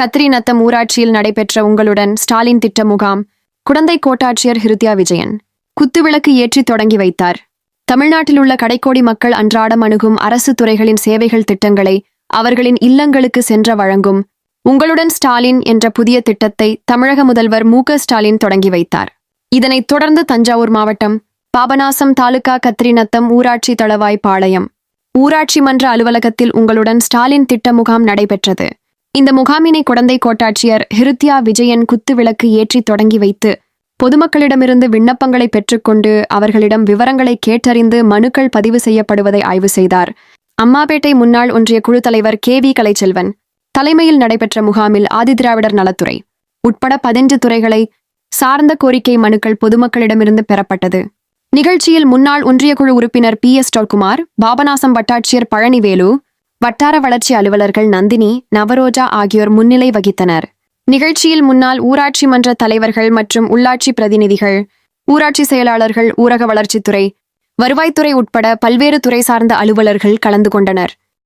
கத்ரிநத்தம் ஊராட்சியில் நடைபெற்ற உங்களுடன் ஸ்டாலின் திட்ட முகாம் குடந்தை கோட்டாட்சியர் ஹிருத்யா விஜயன். குத்துவிளக்கு ஏற்றி தொடங்கி வைத்தார். தமிழ்நாட்டில் உள்ள கடைக்கோடி மக்கள் அன்றாடம் அணுகும் அரசு துறைகளின் சேவைகள் திட்டங்களை அவர்களின் இல்லங்களுக்கு சென்ற வழங்கும் உங்களுடன் ஸ்டாலின் என்ற புதிய திட்டத்தை தமிழக முதல்வர் மு ஸ்டாலின் தொடங்கி வைத்தார். இதனைத் தொடர்ந்து தஞ்சாவூர் மாவட்டம் பாபநாசம் தாலுகா கத்ரிநத்தம் ஊராட்சி தளவாய் பாளையம். ஊராட்சி மன்ற அலுவலகத்தில் உங்களுடன் ஸ்டாலின் திட்ட முகாம் நடைபெற்றது. இந்த முகாமினை குடந்தை கோட்டாட்சியர் ஹிருத்யா விஜயன் குத்துவிளக்கு ஏற்றி தொடங்கி வைத்து பொதுமக்களிடமிருந்து விண்ணப்பங்களை பெற்றுக்கொண்டு அவர்களிடம் விவரங்களை கேட்டறிந்து மனுக்கள் பதிவு செய்யப்படுவதை ஆய்வு செய்தார். அம்மாபேட்டை முன்னாள் ஒன்றிய குழு தலைவர் கே வி கலைச்செல்வன். தலைமையில் நடைபெற்ற முகாமில் ஆதிதிராவிடர் நலத்துறை உட்பட பதினஞ்சு துறைகளை சார்ந்த கோரிக்கை மனுக்கள் பொதுமக்களிடமிருந்து பெறப்பட்டது. நிகழ்ச்சியில் முன்னாள் ஒன்றிய குழு உறுப்பினர் பி எஸ் டொல்குமார் பாபநாசம் வட்டாட்சியர் பழனிவேலு வட்டார வளர்ச்சி அலுவலர்கள் நந்தினி நவரோஜா ஆகியோர் முன்னிலை வகித்தனர். நிகழ்ச்சியில் முன்னாள் ஊராட்சி மன்ற தலைவர்கள் மற்றும் உள்ளாட்சி பிரதிநிதிகள் ஊராட்சி செயலாளர்கள் ஊரக வளர்ச்சித்துறை வருவாய்த்துறை உட்பட பல்வேறு துறை சார்ந்த அலுவலர்கள் கலந்து கொண்டனர்.